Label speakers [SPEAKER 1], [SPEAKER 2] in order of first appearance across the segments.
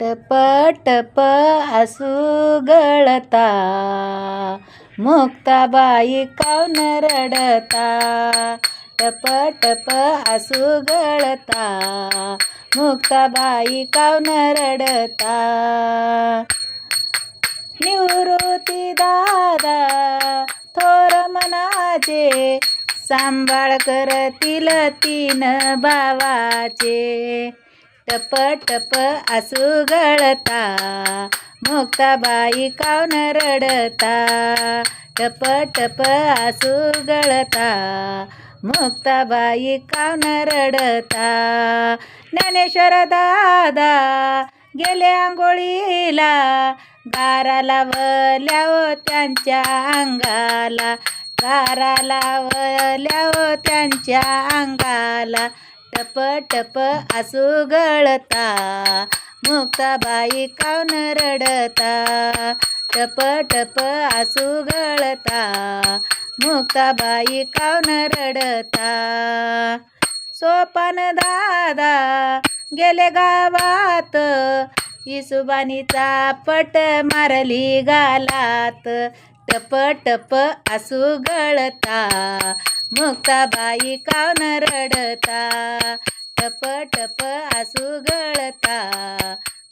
[SPEAKER 1] टप टप आसू गळता. मुक्ताबाई कावन रडता? टप टप आसू गळता. मुक्ताबाई कावन रडता? निवृत्ती दादा थोर मनाचे सांभाळ करतील तीन भावाचे. टप टप आसू गळता मुक्ताबाई कावन रडता? टप टप आसू गळता मुक्ताबाई कावन रडता? ज्ञानेश्वर दादा गेले आंघोळीला गारा लावल्या हो त्यांच्या अंगाला गारा लावल्या हो त्यांच्या अंगाला. टप टप आसू गळता. मुक्ताबाई कावन रडता? टप टप आसू गळता. मुक्ताबाई कावन रडता? सोपान दादा गेले गावात. इसुबानीचा पट मारली गालात. टप टप आसू गळता. मुक्ताबाई काऊन रडता? टप टप आसू गळता.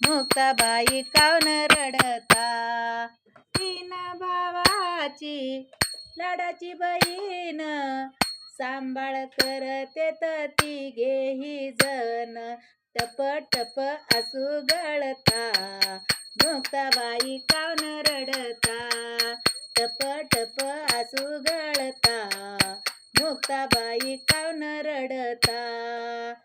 [SPEAKER 1] मुक्ताबाई काऊन रडता? तीन भावाची लाडाची बहीण. सांभाळ करते तर तिघेही जण. टप टप आसू गळता. मुक्ताबाई काऊन रडता? टप टप आसू गळता. મુક્તાબાઈ કાવન રડતા.